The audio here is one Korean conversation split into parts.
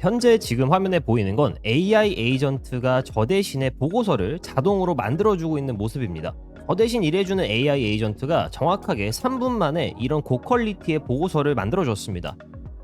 현재 지금 화면에 보이는 건 AI 에이전트가 저 대신에 보고서를 자동으로 만들어주고 있는 모습입니다. 저 대신 일해주는 AI 에이전트가 정확하게 3분 만에 이런 고퀄리티의 보고서를 만들어줬습니다.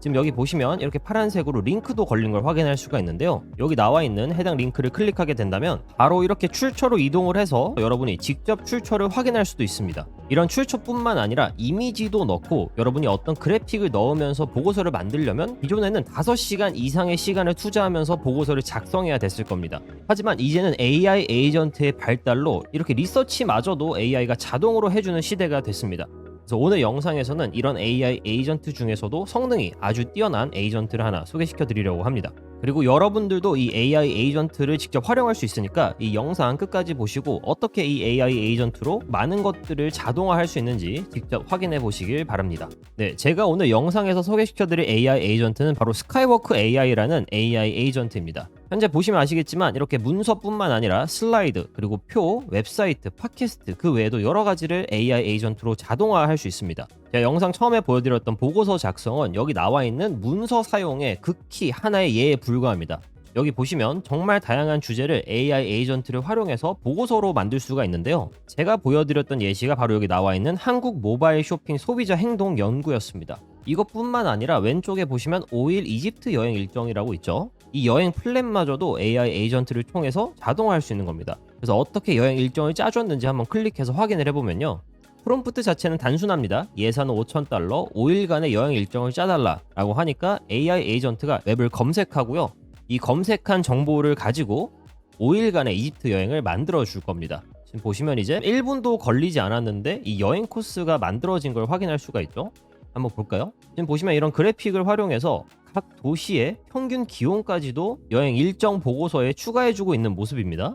지금 여기 보시면 이렇게 파란색으로 링크도 걸린 걸 확인할 수가 있는데요. 여기 나와 있는 해당 링크를 클릭하게 된다면 바로 이렇게 출처로 이동을 해서 여러분이 직접 출처를 확인할 수도 있습니다. 이런 출처뿐만 아니라 이미지도 넣고 여러분이 어떤 그래픽을 넣으면서 보고서를 만들려면 기존에는 5시간 이상의 시간을 투자하면서 보고서를 작성해야 됐을 겁니다. 하지만 이제는 AI 에이전트의 발달로 이렇게 리서치마저도 AI가 자동으로 해주는 시대가 됐습니다. 그래서 오늘 영상에서는 이런 AI 에이전트 중에서도 성능이 아주 뛰어난 에이전트를 하나 소개시켜 드리려고 합니다. 그리고 여러분들도 이 AI 에이전트를 직접 활용할 수 있으니까 이 영상 끝까지 보시고 어떻게 이 AI 에이전트로 많은 것들을 자동화할 수 있는지 직접 확인해 보시길 바랍니다. 네, 제가 오늘 영상에서 소개시켜 드릴 AI 에이전트는 바로 스카이워크 AI라는 AI 에이전트입니다. 현재 보시면 아시겠지만 이렇게 문서뿐만 아니라 슬라이드 그리고 표, 웹사이트, 팟캐스트 그 외에도 여러 가지를 AI 에이전트로 자동화할 수 있습니다. 제가 영상 처음에 보여드렸던 보고서 작성은 여기 나와 있는 문서 사용의 극히 하나의 예에 불과합니다. 여기 보시면 정말 다양한 주제를 AI 에이전트를 활용해서 보고서로 만들 수가 있는데요. 제가 보여드렸던 예시가 바로 여기 나와 있는 한국 모바일 쇼핑 소비자 행동 연구였습니다. 이것뿐만 아니라 왼쪽에 보시면 5일 이집트 여행 일정이라고 있죠. 이 여행 플랜마저도 AI 에이전트를 통해서 자동화할 수 있는 겁니다. 그래서 어떻게 여행 일정을 짜줬는지 한번 클릭해서 확인을 해보면요. 프롬프트 자체는 단순합니다. 예산은 5,000달러, 5일간의 여행 일정을 짜달라 라고 하니까 AI 에이전트가 웹을 검색하고요. 이 검색한 정보를 가지고 5일간의 이집트 여행을 만들어 줄 겁니다. 지금 보시면 이제 1분도 걸리지 않았는데 이 여행 코스가 만들어진 걸 확인할 수가 있죠. 한번 볼까요? 지금 보시면 이런 그래픽을 활용해서 각 도시의 평균 기온까지도 여행 일정 보고서에 추가해주고 있는 모습입니다.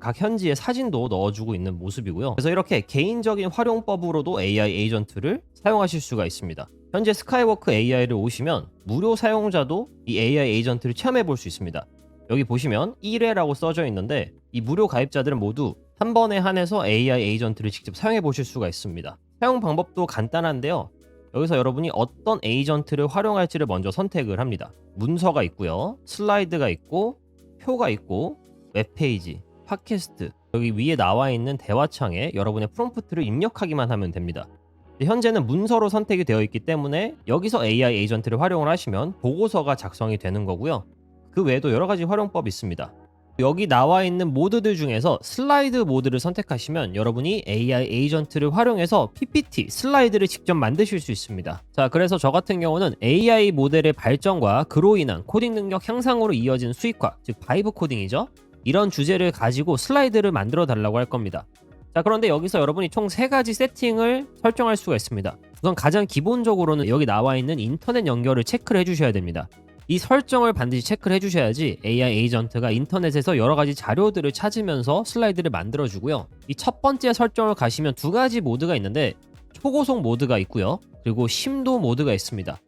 각 현지의 사진도 넣어주고 있는 모습이고요. 그래서 이렇게 개인적인 활용법으로도 AI 에이전트를 사용하실 수가 있습니다. 현재 스카이워크 AI를 오시면 무료 사용자도 이 AI 에이전트를 체험해 볼 수 있습니다. 여기 보시면 1회라고 써져 있는데 이 무료 가입자들은 모두 한 번에 한해서 AI 에이전트를 직접 사용해 보실 수가 있습니다. 사용 방법도 간단한데요. 여기서 여러분이 어떤 에이전트를 활용할지를 먼저 선택을 합니다. 문서가 있고요. 슬라이드가 있고 표가 있고 웹페이지, 팟캐스트 여기 위에 나와 있는 대화창에 여러분의 프롬프트를 입력하기만 하면 됩니다. 현재는 문서로 선택이 되어 있기 때문에 여기서 AI 에이전트를 활용을 하시면 보고서가 작성이 되는 거고요. 그 외에도 여러 가지 활용법이 있습니다. 여기 나와 있는 모드들 중에서 슬라이드 모드를 선택하시면 여러분이 AI 에이전트를 활용해서 PPT, 슬라이드를 직접 만드실 수 있습니다. 자, 그래서 저 같은 경우는 AI 모델의 발전과 그로 인한 코딩 능력 향상으로 이어진 수익화, 즉 바이브 코딩이죠. 이런 주제를 가지고 슬라이드를 만들어 달라고 할 겁니다. 자, 그런데 여기서 여러분이 총세 가지 세팅을 설정할 수가 있습니다. 우선 가장 기본적으로는 여기 나와 있는 인터넷 연결을 체크를 해주셔야 됩니다. 이 설정을 반드시 체크를 해주셔야지 AI 에이전트가 인터넷에서 여러 가지 자료들을 찾으면서 슬라이드를 만들어주고요. 이 첫 번째 설정을 가시면 두 가지 모드가 있는데 초고속 모드가 있고요. 그리고 심도 모드가 있습니다.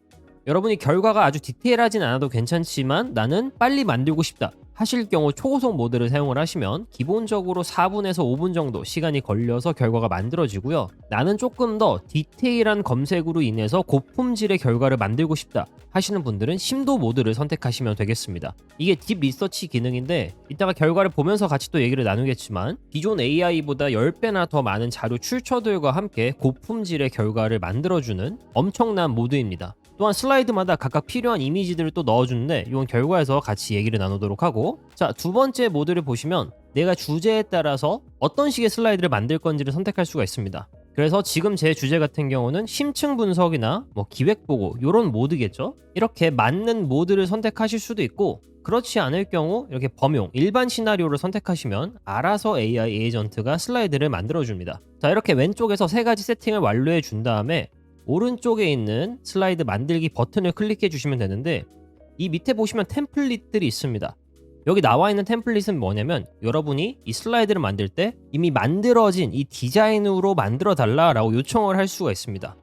여러분이 결과가 아주 디테일하진 않아도 괜찮지만 나는 빨리 만들고 싶다. 하실 경우 초고속 모드를 사용을 하시면 기본적으로 4분에서 5분 정도 시간이 걸려서 결과가 만들어지고요. 나는 조금 더 디테일한 검색으로 인해서 고품질의 결과를 만들고 싶다 하시는 분들은 심도 모드를 선택하시면 되겠습니다. 이게 딥 리서치 기능인데 이따가 결과를 보면서 같이 또 얘기를 나누겠지만 기존 AI보다 10배나 더 많은 자료 출처들과 함께 고품질의 결과를 만들어주는 엄청난 모드입니다. 또한 슬라이드마다 각각 필요한 이미지들을 또 넣어주는데 이건 결과에서 같이 얘기를 나누도록 하고 자 두 번째 모드를 보시면 내가 주제에 따라서 어떤 식의 슬라이드를 만들 건지를 선택할 수가 있습니다. 그래서 지금 제 주제 같은 경우는 심층 분석이나 뭐 기획 보고 이런 모드겠죠. 이렇게 맞는 모드를 선택하실 수도 있고 그렇지 않을 경우 이렇게 범용 일반 시나리오를 선택하시면 알아서 AI 에이전트가 슬라이드를 만들어 줍니다. 자 이렇게 왼쪽에서 세 가지 세팅을 완료해 준 다음에 오른쪽에 있는 슬라이드 만들기 버튼을 클릭해 주시면 되는데 이 밑에 보시면 템플릿들이 있습니다. 여기 나와 있는 템플릿은 뭐냐면 여러분이 이 슬라이드를 만들 때 이미 만들어진 이 디자인으로 만들어 달라라고 요청을 할 수가 있습니다.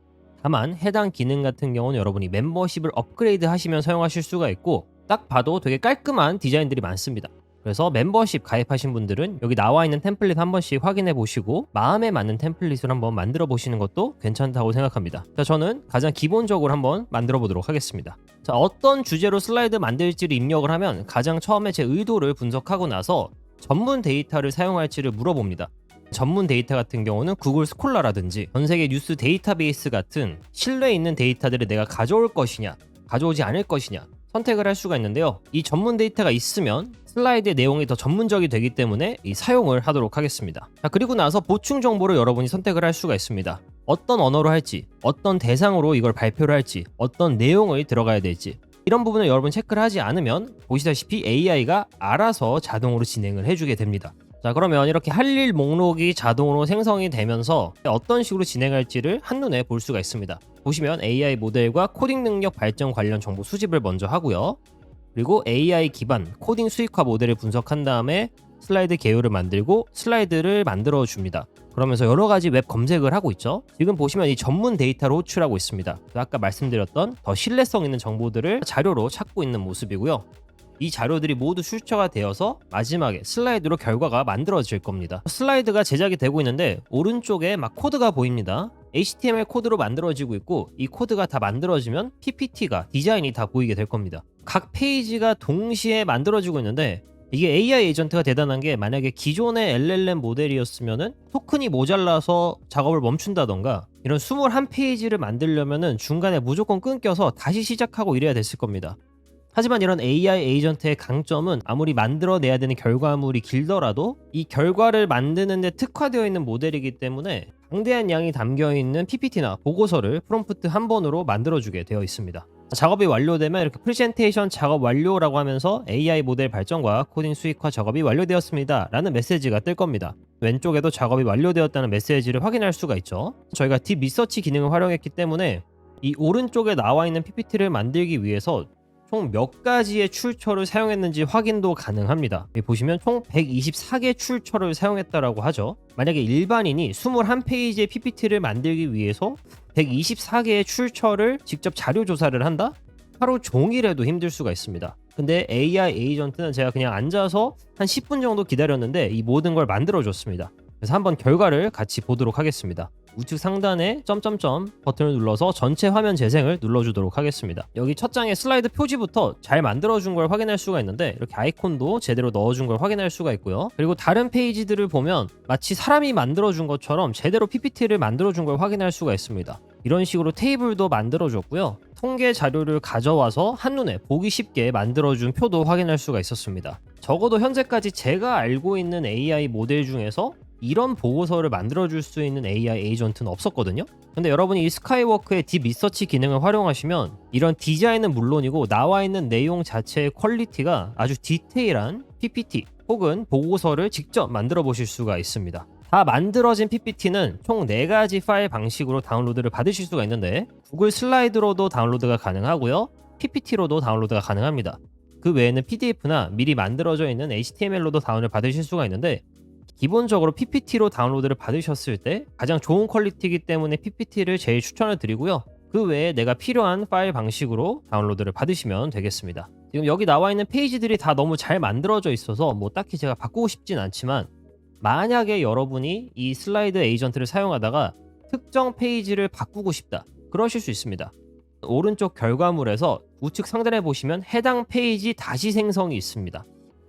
다만 해당 기능 같은 경우는 여러분이 멤버십을 업그레이드 하시면 사용하실 수가 있고 딱 봐도 되게 깔끔한 디자인들이 많습니다. 그래서 멤버십 가입하신 분들은 여기 나와 있는 템플릿 한 번씩 확인해 보시고 마음에 맞는 템플릿을 한번 만들어 보시는 것도 괜찮다고 생각합니다. 자, 저는 가장 기본적으로 한번 만들어 보도록 하겠습니다. 자, 어떤 주제로 슬라이드 만들지를 입력을 하면 가장 처음에 제 의도를 분석하고 나서 전문 데이터를 사용할지를 물어봅니다. 전문 데이터 같은 경우는 구글 스콜라라든지 전 세계 뉴스 데이터베이스 같은 신뢰 있는 데이터들을 내가 가져올 것이냐, 가져오지 않을 것이냐 선택을 할 수가 있는데요. 이 전문 데이터가 있으면 슬라이드의 내용이 더 전문적이 되기 때문에 이 사용을 하도록 하겠습니다. 자, 그리고 나서 보충 정보를 여러분이 선택을 할 수가 있습니다. 어떤 언어로 할지, 어떤 대상으로 이걸 발표를 할지, 어떤 내용을 들어가야 될지 이런 부분을 여러분 체크를 하지 않으면 보시다시피 AI가 알아서 자동으로 진행을 해주게 됩니다. 자 그러면 이렇게 할 일 목록이 자동으로 생성이 되면서 어떤 식으로 진행할지를 한눈에 볼 수가 있습니다. 보시면 AI 모델과 코딩 능력 발전 관련 정보 수집을 먼저 하고요. 그리고 AI 기반 코딩 수익화 모델을 분석한 다음에 슬라이드 개요를 만들고 슬라이드를 만들어 줍니다. 그러면서 여러 가지 웹 검색을 하고 있죠. 지금 보시면 이 전문 데이터를 호출하고 있습니다. 아까 말씀드렸던 더 신뢰성 있는 정보들을 자료로 찾고 있는 모습이고요. 이 자료들이 모두 출처가 되어서 마지막에 슬라이드로 결과가 만들어질 겁니다. 슬라이드가 제작이 되고 있는데 오른쪽에 막 코드가 보입니다. HTML 코드로 만들어지고 있고 이 코드가 다 만들어지면 PPT가 디자인이 다 보이게 될 겁니다. 각 페이지가 동시에 만들어지고 있는데 이게 AI 에이전트가 대단한 게 만약에 기존의 LLM 모델이었으면은 토큰이 모자라서 작업을 멈춘다던가 이런 21페이지를 만들려면은 중간에 무조건 끊겨서 다시 시작하고 이래야 됐을 겁니다. 하지만 이런 AI 에이전트의 강점은 아무리 만들어내야 되는 결과물이 길더라도 이 결과를 만드는데 특화되어 있는 모델이기 때문에 방대한 양이 담겨 있는 PPT나 보고서를 프롬프트 한 번으로 만들어주게 되어 있습니다. 작업이 완료되면 이렇게 프레젠테이션 작업 완료라고 하면서 AI 모델 발전과 코딩 수익화 작업이 완료되었습니다. 라는 메시지가 뜰 겁니다. 왼쪽에도 작업이 완료되었다는 메시지를 확인할 수가 있죠. 저희가 딥 리서치 기능을 활용했기 때문에 이 오른쪽에 나와 있는 PPT를 만들기 위해서 총 몇 가지의 출처를 사용했는지 확인도 가능합니다. 보시면 총 124개 출처를 사용했다라고 하죠. 만약에 일반인이 21페이지의 PPT를 만들기 위해서 124개의 출처를 직접 자료 조사를 한다? 하루 종일해도 힘들 수가 있습니다. 근데 AI 에이전트는 제가 그냥 앉아서 한 10분 정도 기다렸는데 이 모든 걸 만들어 줬습니다. 그래서 한번 결과를 같이 보도록 하겠습니다. 우측 상단에 점점점 버튼을 눌러서 전체 화면 재생을 눌러주도록 하겠습니다. 여기 첫 장의 슬라이드 표지부터 잘 만들어준 걸 확인할 수가 있는데 이렇게 아이콘도 제대로 넣어준 걸 확인할 수가 있고요. 그리고 다른 페이지들을 보면 마치 사람이 만들어준 것처럼 제대로 PPT를 만들어준 걸 확인할 수가 있습니다. 이런 식으로 테이블도 만들어줬고요. 통계 자료를 가져와서 한눈에 보기 쉽게 만들어준 표도 확인할 수가 있었습니다. 적어도 현재까지 제가 알고 있는 AI 모델 중에서 이런 보고서를 만들어줄 수 있는 AI 에이전트는 없었거든요. 근데 여러분이 이 스카이워크의 딥 리서치 기능을 활용하시면 이런 디자인은 물론이고 나와 있는 내용 자체의 퀄리티가 아주 디테일한 PPT 혹은 보고서를 직접 만들어 보실 수가 있습니다. 다 만들어진 PPT는 총 4가지 파일 방식으로 다운로드를 받으실 수가 있는데 구글 슬라이드로도 다운로드가 가능하고요. PPT로도 다운로드가 가능합니다. 그 외에는 PDF나 미리 만들어져 있는 HTML로도 다운을 받으실 수가 있는데 기본적으로 PPT로 다운로드를 받으셨을 때 가장 좋은 퀄리티이기 때문에 PPT를 제일 추천을 드리고요. 그 외에 내가 필요한 파일 방식으로 다운로드를 받으시면 되겠습니다. 지금 여기 나와 있는 페이지들이 다 너무 잘 만들어져 있어서 뭐 딱히 제가 바꾸고 싶진 않지만 만약에 여러분이 이 슬라이드 에이전트를 사용하다가 특정 페이지를 바꾸고 싶다. 그러실 수 있습니다. 오른쪽 결과물에서 우측 상단에 보시면 해당 페이지 다시 생성이 있습니다.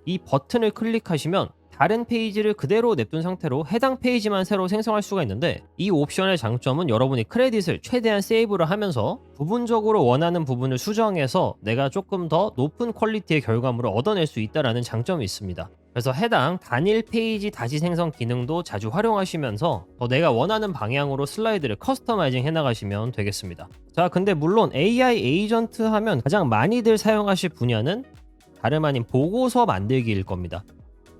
이 버튼을 클릭하시면 다른 페이지를 그대로 냅둔 상태로 해당 페이지만 새로 생성할 수가 있는데 이 옵션의 장점은 여러분이 크레딧을 최대한 세이브를 하면서 부분적으로 원하는 부분을 수정해서 내가 조금 더 높은 퀄리티의 결과물을 얻어낼 수 있다는 장점이 있습니다. 그래서 해당 단일 페이지 다시 생성 기능도 자주 활용하시면서 더 내가 원하는 방향으로 슬라이드를 커스터마이징 해나가시면 되겠습니다. 자, 근데 물론 AI 에이전트 하면 가장 많이들 사용하실 분야는 다름 아닌 보고서 만들기일 겁니다.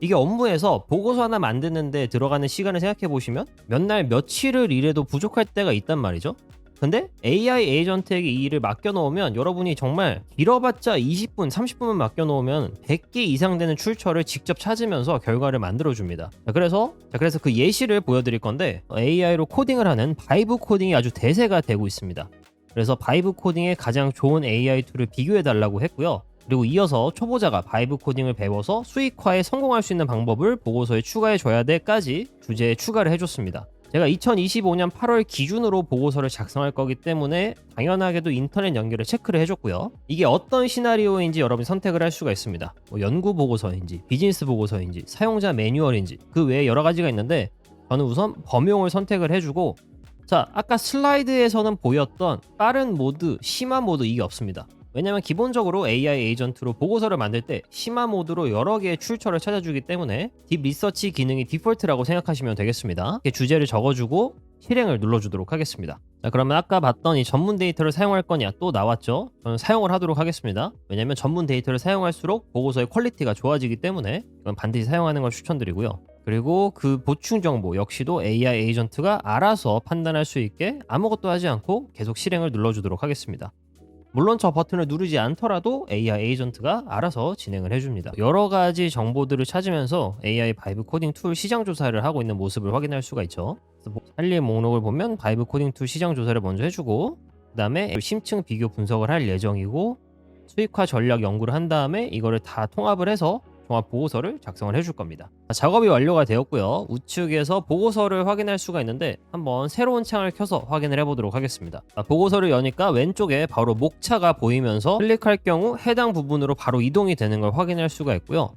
이게 업무에서 보고서 하나 만드는데 들어가는 시간을 생각해 보시면 몇 날 며칠을 일해도 부족할 때가 있단 말이죠. 근데 AI 에이전트에게 이 일을 맡겨놓으면 여러분이 정말 길어봤자 20분, 30분만 맡겨놓으면 100개 이상 되는 출처를 직접 찾으면서 결과를 만들어줍니다. 자, 그래서 자, 그래서 그 예시를 보여드릴 건데 AI로 코딩을 하는 바이브 코딩이 아주 대세가 되고 있습니다. 그래서 바이브 코딩의 가장 좋은 AI 툴을 비교해 달라고 했고요. 그리고 이어서 초보자가 바이브 코딩을 배워서 수익화에 성공할 수 있는 방법을 보고서에 추가해 줘야 돼까지 주제에 추가를 해줬습니다. 제가 2025년 8월 기준으로 보고서를 작성할 거기 때문에 당연하게도 인터넷 연결을 체크를 해줬고요. 이게 어떤 시나리오인지 여러분이 선택을 할 수가 있습니다. 뭐 연구 보고서인지, 비즈니스 보고서인지, 사용자 매뉴얼인지 그 외에 여러 가지가 있는데 저는 우선 범용을 선택을 해주고 자 아까 슬라이드에서는 보였던 빠른 모드, 심화 모드 이게 없습니다. 왜냐면 기본적으로 AI 에이전트로 보고서를 만들 때 심화 모드로 여러 개의 출처를 찾아주기 때문에 딥 리서치 기능이 디폴트라고 생각하시면 되겠습니다. 주제를 적어주고 실행을 눌러주도록 하겠습니다. 자, 그러면 아까 봤던 이 전문 데이터를 사용할 거냐 또 나왔죠? 저는 사용을 하도록 하겠습니다. 왜냐면 전문 데이터를 사용할수록 보고서의 퀄리티가 좋아지기 때문에 이건 반드시 사용하는 걸 추천드리고요. 그리고 그 보충 정보 역시도 AI 에이전트가 알아서 판단할 수 있게 아무것도 하지 않고 계속 실행을 눌러주도록 하겠습니다. 물론 저 버튼을 누르지 않더라도 AI 에이전트가 알아서 진행을 해줍니다. 여러 가지 정보들을 찾으면서 AI 바이브 코딩 툴 시장 조사를 하고 있는 모습을 확인할 수가 있죠. 그래서 할일 목록을 보면 바이브 코딩 툴 시장 조사를 먼저 해주고 그 다음에 심층 비교 분석을 할 예정이고 수익화 전략 연구를 한 다음에 이거를 다 통합을 해서 종합 보고서를 작성을 해줄 겁니다. 자, 작업이 완료가 되었고요. 우측에서 보고서를 확인할 수가 있는데 한번 새로운 창을 켜서 확인을 해보도록 하겠습니다. 자, 보고서를 여니까 왼쪽에 바로 목차가 보이면서 클릭할 경우 해당 부분으로 바로 이동이 되는 걸 확인할 수가 있고요.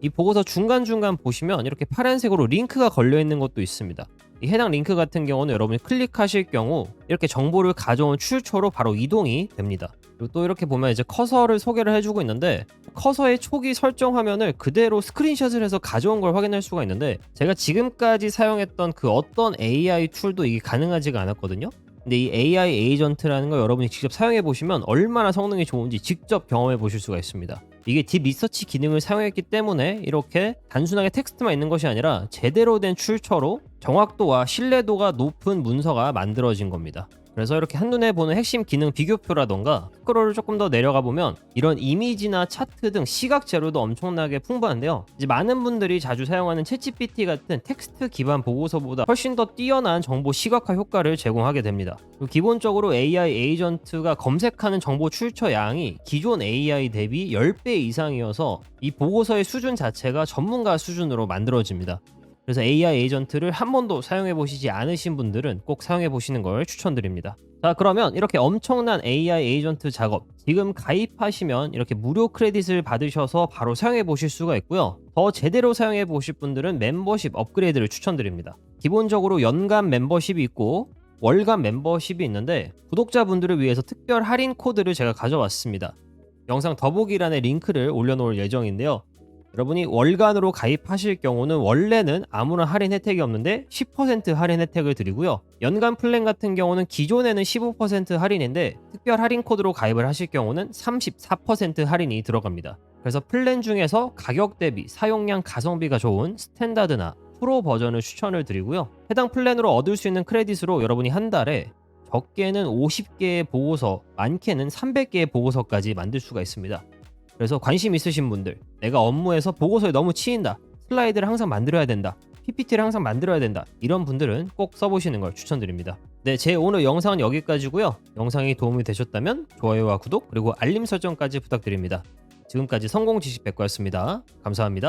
이 보고서 중간중간 보시면 이렇게 파란색으로 링크가 걸려 있는 것도 있습니다. 이 해당 링크 같은 경우는 여러분이 클릭하실 경우 이렇게 정보를 가져온 출처로 바로 이동이 됩니다. 그리고 또 이렇게 보면 이제 커서를 소개를 해주고 있는데 커서의 초기 설정 화면을 그대로 스크린샷을 해서 가져온 걸 확인할 수가 있는데 제가 지금까지 사용했던 그 어떤 AI 툴도 이게 가능하지가 않았거든요. 근데 이 AI 에이전트라는 걸 여러분이 직접 사용해 보시면 얼마나 성능이 좋은지 직접 경험해 보실 수가 있습니다. 이게 딥 리서치 기능을 사용했기 때문에 이렇게 단순하게 텍스트만 있는 것이 아니라 제대로 된 출처로 정확도와 신뢰도가 높은 문서가 만들어진 겁니다. 그래서 이렇게 한눈에 보는 핵심 기능 비교표라던가 스크롤을 조금 더 내려가 보면 이런 이미지나 차트 등 시각 재료도 엄청나게 풍부한데요. 이제 많은 분들이 자주 사용하는 챗GPT 같은 텍스트 기반 보고서보다 훨씬 더 뛰어난 정보 시각화 효과를 제공하게 됩니다. 기본적으로 AI 에이전트가 검색하는 정보 출처 양이 기존 AI 대비 10배 이상이어서 이 보고서의 수준 자체가 전문가 수준으로 만들어집니다. 그래서 AI 에이전트를 한 번도 사용해 보시지 않으신 분들은 꼭 사용해 보시는 걸 추천드립니다. 자, 그러면 이렇게 엄청난 AI 에이전트 작업 지금 가입하시면 이렇게 무료 크레딧을 받으셔서 바로 사용해 보실 수가 있고요. 더 제대로 사용해 보실 분들은 멤버십 업그레이드를 추천드립니다. 기본적으로 연간 멤버십이 있고 월간 멤버십이 있는데 구독자분들을 위해서 특별 할인 코드를 제가 가져왔습니다. 영상 더보기란에 링크를 올려놓을 예정인데요. 여러분이 월간으로 가입하실 경우는 원래는 아무런 할인 혜택이 없는데 10% 할인 혜택을 드리고요. 연간 플랜 같은 경우는 기존에는 15% 할인인데 특별 할인 코드로 가입을 하실 경우는 34% 할인이 들어갑니다. 그래서 플랜 중에서 가격 대비 사용량 가성비가 좋은 스탠다드나 프로 버전을 추천을 드리고요. 해당 플랜으로 얻을 수 있는 크레딧으로 여러분이 한 달에 적게는 50개의 보고서, 많게는 300개의 보고서까지 만들 수가 있습니다. 그래서 관심 있으신 분들, 내가 업무에서 보고서에 너무 치인다. 슬라이드를 항상 만들어야 된다. PPT를 항상 만들어야 된다. 이런 분들은 꼭 써보시는 걸 추천드립니다. 네, 제 오늘 영상은 여기까지고요. 영상이 도움이 되셨다면 좋아요와 구독 그리고 알림 설정까지 부탁드립니다. 지금까지 성공 지식 백과였습니다. 감사합니다.